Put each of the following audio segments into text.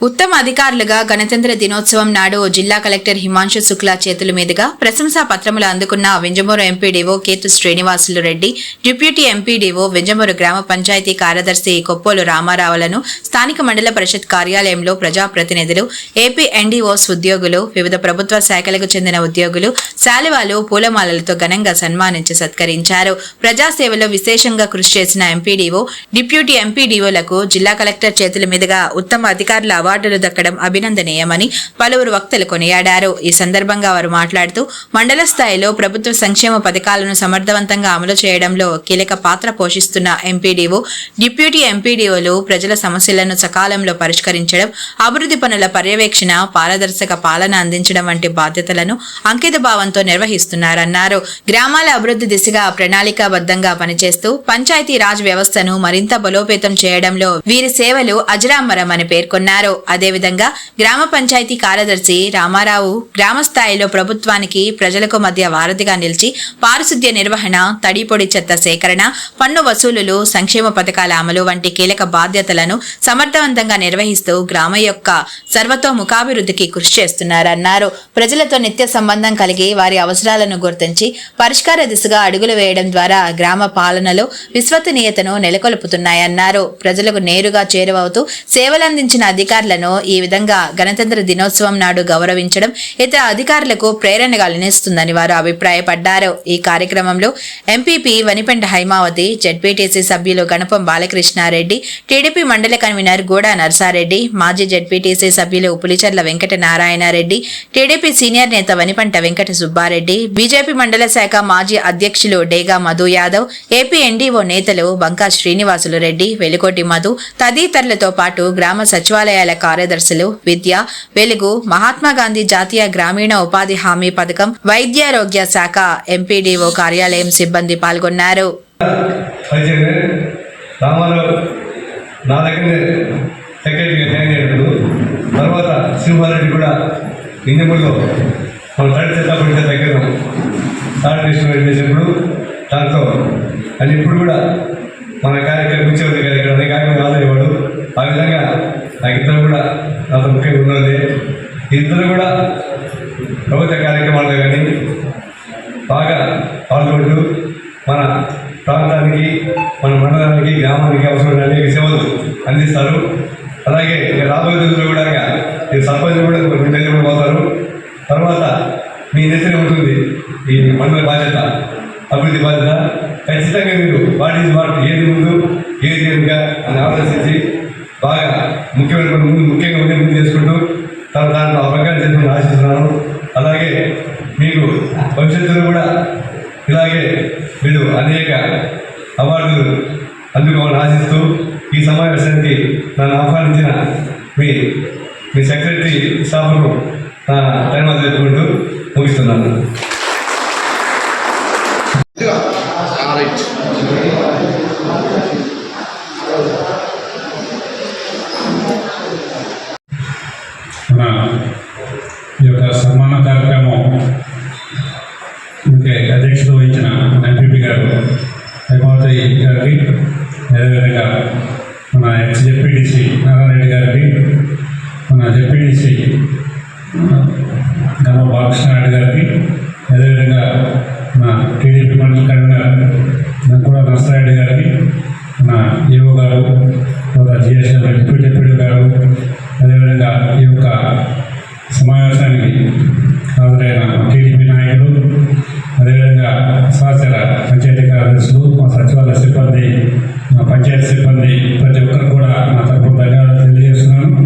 ఉత్తమ అధికారులుగా గణతంత్ర దినోత్సవం నాడు జిల్లా కలెక్టర్ హిమాంశు శుక్లా చేతుల మీదుగా ప్రశంసా పత్రములు అందుకున్న Venjamuru MPDO Ketu Srinivasulu Reddy deputy MPDO Venjamuru గ్రామ పంచాయతీ కార్యదర్శి కొప్పోలు రామారావులను స్థానిక మండల పరిషత్ కార్యాలయంలో ప్రజాప్రతినిధులు ఏపీ ఎన్డీఓస్ ఉద్యోగులు వివిధ ప్రభుత్వ శాఖలకు చెందిన ఉద్యోగులు శాలివాలు పూలమాలలతో ఘనంగా సన్మానించి సత్కరించారు. ప్రజాసేవలో విశేషంగా కృషి చేసిన ఎంపీడీఓ డిప్యూటీ ఎంపీడీఓలకు జిల్లా కలెక్టర్ చేతుల మీదుగా ఉత్తమ అధికారుల అవార్డులు దక్కడం అభినందనీయమని పలువురు వక్తలు కొనియాడారు. ఈ సందర్భంగా వారు మాట్లాడుతూ మండల స్థాయిలో ప్రభుత్వ సంక్షేమ పథకాలను సమర్థవంతంగా అమలు చేయడంలో కీలక పాత్ర పోషిస్తున్న ఎంపీడీఓ డిప్యూటీ ఎంపీడీఓలు ప్రజల సమస్యలను సకాలంలో పరిష్కరించడం అభివృద్ధి పనుల పర్యవేక్షణ పారదర్శక పాలన అందించడం వంటి బాధ్యతలను అంకిత భావంతో నిర్వహిస్తున్నారన్నారు. గ్రామాల అభివృద్ధి దిశగా ప్రణాళికాబద్ధంగా పనిచేస్తూ పంచాయతీ రాజ్ వ్యవస్థను మరింత బలోపేతం చేయడంలో వీరి సేవలు అజరామరమని పేర్కొన్నారు. అదేవిధంగా గ్రామ పంచాయతీ కార్యదర్శి రామారావు గ్రామ స్థాయిలో ప్రభుత్వానికి ప్రజలకు మధ్య వారధిగా నిలిచి పారిశుద్ధ్య నిర్వహణ తడిపొడి చెత్త సేకరణ పన్ను వసూలులు సంక్షేమ పథకాల అమలు వంటి కీలక బాధ్యతలను సమర్థవంతంగా నిర్వహిస్తూ గ్రామ యొక్క సర్వతోముఖాభివృద్ధికి కృషి చేస్తున్నారన్నారు. ప్రజలతో నిత్య సంబంధం కలిగి వారి అవసరాలను గుర్తించి పరిష్కార దిశగా అడుగులు వేయడం ద్వారా గ్రామ పాలనలో విశ్వసనీయతను నెలకొల్పుతున్నాయన్నారు. ప్రజలకు నేరుగా చేరువవుతూ సేవలందించిన అధికారులను ఈ విధంగా గణతంత్ర దినోత్సవం నాడు గౌరవించడం ఇతర అధికారులకు ప్రేరణగా కలిగిస్తుందని వారు అభిప్రాయపడ్డారు. ఈ కార్యక్రమంలో ఎంపీపీ వనిపెంట హైమావతి జడ్పీటీసీ సభ్యులు గణపం బాలకృష్ణారెడ్డి టీడీపీ మండల కన్వీనర్ గూడా నర్సారెడ్డి మాజీ జడ్పీటీసీ సభ్యులు పులిచర్ల వెంకట నారాయణారెడ్డి టీడీపీ సీనియర్ నేత వనిపంట వెంకట సుబ్బారెడ్డి బీజేపీ మండల శాఖ మాజీ అధ్యక్షులు డేగా మధు యాదవ్ ఏపీ ఎన్డీఓ నేతలు బంకా శ్రీనివాసులు రెడ్డి వెలుకోటి మధు తదితరులతో పాటు గ్రామ సచివాలయాల కార్యదర్శులు విద్య వెలుగు మహాత్మా గాంధీ జాతీయ గ్రామీణ ఉపాధి హామీ పథకం వైద్యారోగ్య శాఖ ఎంపీడీఓ కార్యాలయం సిబ్బంది పాల్గొన్నారు. నా సెక్రటరీగా జాయిన్ తర్వాత సింహారెడ్డి కూడా ఇంజమూరులో మన దగ్గర థర్డ్ చేసినప్పుడు దాంతో ఇప్పుడు కూడా మన కార్యక్రమం ముఖ్యమంత్రి కార్యక్రమం అనే కార్యక్రమం ఆదరేవాడు ఆ విధంగా నాకు ఇద్దరు కూడా నాతో ముఖ్యంగా ఉన్నది. ఇద్దరు కూడా ప్రభుత్వ కార్యక్రమాల్లో కానీ బాగా పాల్గొంటూ మన ప్రాంతానికి మన మండలానికి గ్రామానికి అవసరమైన అనేక సేవలు అందిస్తారు. అలాగే రాబోయే రోజుల్లో కూడా నేను సర్పంచ్ కూడా మీ కూడా పోతారు. తర్వాత మీ నెత్తిన ఉంటుంది ఈ మండల బాధ్యత అభివృద్ధి బాధ్యత. ఖచ్చితంగా మీరు వాట్ ఈజ్ వాట్ ఏది ముందు ఏది వెనుక అని ఆలోచించి బాగా ముఖ్యమైన ముందు ముఖ్యంగా ఉండే ముందు చేసుకుంటూ తన దాంట్లో అవగాహన చేద్దామని ఆశిస్తున్నాను. అలాగే మీకు భవిష్యత్తులో కూడా ఇలాగే మీరు అనేక అవార్డులు అందుకోవాలని ఆశిస్తూ ఈ సమావేశానికి నన్ను ఆహ్వానించిన మీ మీ సెక్రటరీ స్టాఫ్కు నా ధన్యవాదాలు చెప్పుకుంటూ ముగిస్తున్నాను. హైమావతి గారికి అదేవిధంగా మన ఎక్స్ మన జెపిడిసి గమ బాలకృష్ణారెడ్డి గారికి అదేవిధంగా మన టీడీపీ మండలి కన్వీనర్ కూడా నరసరాయుడు గారికి మన ఈవో గారు జిఎస్ఎం డిప్యూటీ డిప్యూటీ గారు అదేవిధంగా ఈ యొక్క సమావేశానికి హాజరైన టీడీపీ నాయకులు అదేవిధంగా సహచర పంచాయతీ కార్యదర్శులు మా సచివాలయ సిబ్బంది మా పంచాయతీ సిబ్బంది ప్రతి ఒక్కరు కూడా నా తరఫున ధన్యవాదాలు తెలియజేస్తున్నాను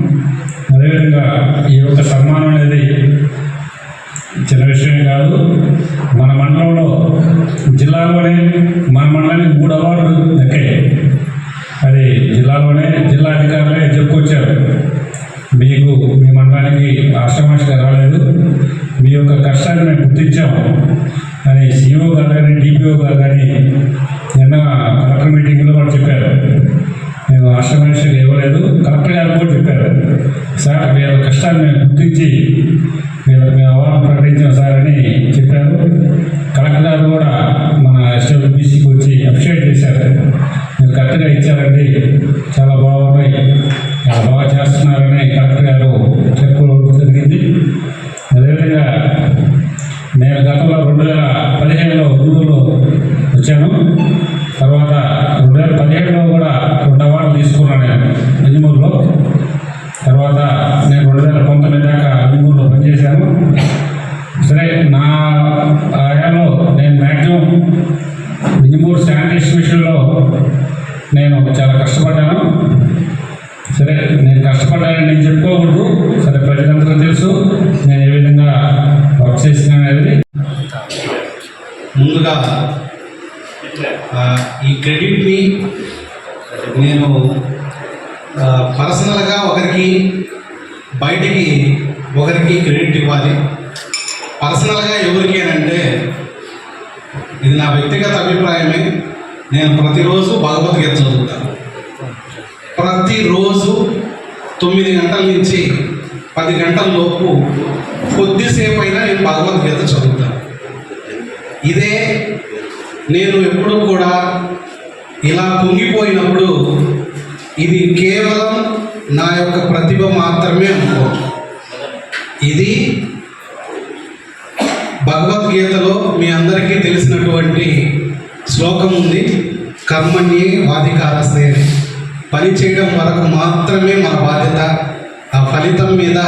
అదేవిధంగా ఈ యొక్క సన్మానం అనేది చిన్న విషయం కాదు మన మండలంలో జిల్లాలోనే మన మండలానికి మూడు అవార్డులు దక్కాయి అది జిల్లాలోనే జిల్లా అధికారులే చెప్పుకొచ్చారు మీకు మీ మండలానికి ఆశ్రమాషగా రాలేదు మీ యొక్క కష్టాన్ని మేము గుర్తించాము అని సిఇఓ గారు కానీ భాగాన్ని నిన్న కలెక్టర్ మీటింగ్లో వాళ్ళు చెప్పారు. మేము ఆశ్రమాషగా ఇవ్వలేదు. కలెక్టర్ గారు కూడా చెప్పారు. సార్ వీళ్ళ కష్టాన్ని మేము గుర్తించి వీళ్ళకి మేము అవార్డు ప్రకటించాం సార్ అని చెప్పారు. కలెక్టర్ గారు కూడా మన ఎస్డబ్ల్యూబీసీకి వచ్చి అప్రిషియేట్ చేశారు. మీరు కరెక్ట్గా ఇచ్చారండి. చాలా బాగున్నాయి. చాలా బాగా చేస్తున్నారని కలెక్టర్ గారు చెప్పుకోవడం జరిగింది అదేవిధంగా నేను గతంలో రెండు వేల పదిహేనులో గురువులో వచ్చాను తర్వాత రెండు వేల పదిహేడులో కూడా రెండు అవార్డులు తీసుకున్నాను నేను నిజమూరులో తర్వాత నేను రెండు వేల పంతొమ్మిది దాకా నిజమూరులో పనిచేశాను సరే నా ఆయాలో నేను మ్యాక్సిమం నిజమూరు శానిటేషన్ విషయంలో నేను చాలా కష్టపడ్డాను సరే నేను కష్టపడ్డానని నేను చెప్పుకోకూడదు సరే ప్రజలందరూ తెలుసు నేను ఏ విధంగా వర్క్ చేసినాను అనేది ముందుగా ఈ క్రెడిట్ని నేను పర్సనల్గా ఒకరికి బయటికి ఒకరికి క్రెడిట్ ఇవ్వాలి. పర్సనల్గా ఎవరికి అని అంటే ఇది నా వ్యక్తిగత అభిప్రాయమే. నేను ప్రతిరోజు భగవద్గీత చదువుతాను. ప్రతిరోజు తొమ్మిది గంటల నుంచి పది గంటల లోపు కొద్దిసేపు అయినా నేను భగవద్గీత చదువుతాను. ఇదే నేను ఎప్పుడూ కూడా ఇలా కుంగిపోయినప్పుడు ఇది కేవలం నా యొక్క ప్రతిభ మాత్రమే అనుకో. ఇది భగవద్గీతలో మీ అందరికీ తెలిసినటువంటి శ్లోకం ఉంది. కర్మణ్యే వాధికారస్తే. పని చేయడం వరకు మాత్రమే మన బాధ్యత. ఆ ఫలితం మీద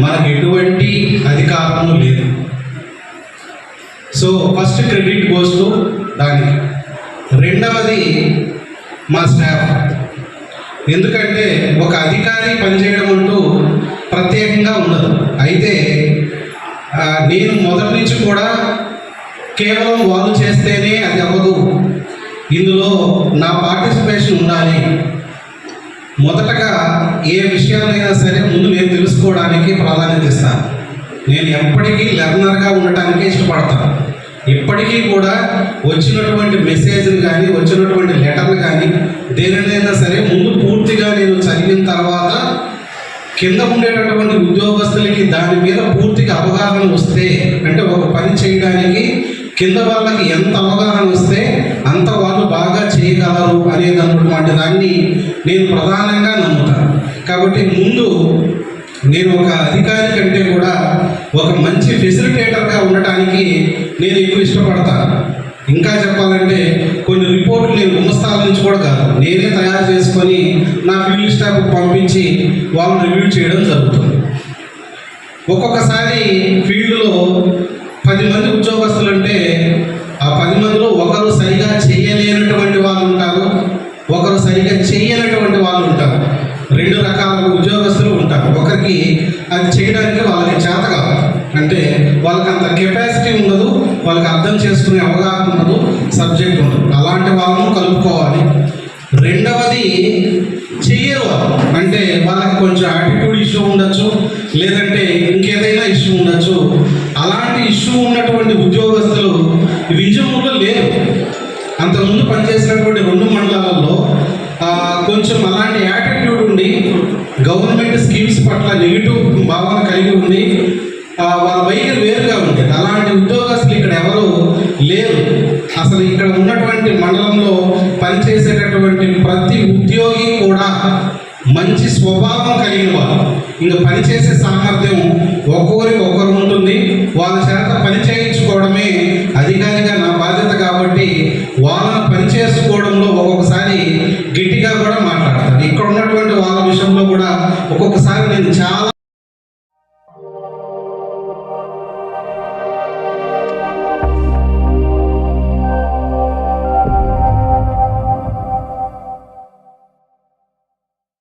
మనకు ఎటువంటి అధికారము లేదు. So first credit goes to దాని రెండవది మా స్టాఫ్ ఎందుకంటే ఒక అధికారి పనిచేయడం అంటూ ప్రత్యేకంగా ఉండదు. అయితే నేను మొదటి నుంచి కూడా కేవలం వాళ్ళు చేస్తేనే అది అవ్వదు. ఇందులో నా పార్టిసిపేషన్ ఉండాలి. మొదటగా ఏ విషయాలైనా సరే ముందు నేను తెలుసుకోవడానికి ప్రాధాన్యత ఇస్తాను. నేను ఎప్పటికీ లెర్నర్గా ఉండటానికే ఇష్టపడతాను. ఇప్పటికీ కూడా వచ్చినటువంటి మెసేజ్లు కానీ వచ్చినటువంటి లెటర్లు కానీ దేనినైనా సరే ముందు పూర్తిగా నేను చదివిన తర్వాత కింద ఉండేటటువంటి ఉద్యోగస్తులకి దాని మీద పూర్తిగా అవగాహన వస్తే అంటే ఒక పని చేయడానికి కింద వాళ్ళకి ఎంత అవగాహన వస్తే అంత వాళ్ళు బాగా చేయగలరు అనేది అన్నటువంటి దాన్ని నేను ప్రధానంగా నమ్ముతాను. కాబట్టి ముందు నేను ఒక అధికారి కంటే కూడా ఒక మంచి ఫెసిలిటేటర్గా ఉండటానికి నేను ఎక్కువ ఇష్టపడతాను. ఇంకా చెప్పాలంటే కొన్ని రిపోర్ట్లు నేను గుమస్తాల నుంచి కూడా కాదు నేనే తయారు చేసుకొని నా ఫీల్డ్ స్టాఫ్ పంపించి వాళ్ళు రివ్యూ చేయడం జరుగుతుంది. ఒక్కొక్కసారి ఫీల్డ్లో పది మంది ఉద్యోగస్తులు అంటే ఆ పది మందిలో ఒకరు సరిగా చేయలేనటువంటి వాళ్ళు ఉంటారు ఒకరు సరిగా చేయనటువంటి వాళ్ళు ఉంటారు రెండు రకాల ఉద్యోగస్తులు ఉంటారు ఒకరికి అది చేయడానికి వాళ్ళకి చేత కాదు అంటే వాళ్ళకి అంత కెపాసిటీ ఉండదు వాళ్ళకి అర్థం చేసుకునే అవగాహన ఉండదు సబ్జెక్ట్ ఉండదు అలాంటి వాళ్ళను కలుపుకోవాలి. రెండవది చెయ్యరు. అంటే వాళ్ళకి కొంచెం యాటిట్యూడ్ ఇష్యూ ఉండొచ్చు లేదంటే ఇంకేదైనా ఇష్యూ ఉండొచ్చు. అలాంటి ఇష్యూ ఉన్నటువంటి ఉద్యోగస్తులు విజయములో లేరు. అంతకుముందు పనిచేసినటువంటి రెండు మండలాలలో కొంచెం అలాంటి యాటిట్యూడ్ ఉండి గవర్నమెంట్ స్కీమ్స్ పట్ల నెగిటివ్ భావన కలిగి ఉంది వాళ్ళ వైఖరి వేరుగా ఉండేది. అలాంటి ఉద్యోగ ఇక్కడ ఎవరు లేరు అసలు ఇక్కడ ఉన్నటువంటి మండలంలో పనిచేసేటటువంటి ప్రతి ఉద్యోగి కూడా మంచి స్వభావం కలిగిన వారు ఇంకా పనిచేసే సామర్థ్యం ఒక్కొక్కరికి ఒక్కరు ఉంటుంది. వాళ్ళ చేత పని చేయించుకోవడమే అధికారిగా నా బాధ్యత కాబట్టి వాళ్ళని పని చేసుకోవడంలో ఒక్కొక్కసారి గట్టిగా కూడా మాట్లాడతాను. ఇక్కడ ఉన్నటువంటి వాళ్ళ విషయంలో కూడా ఒక్కొక్కసారి నేను చాలా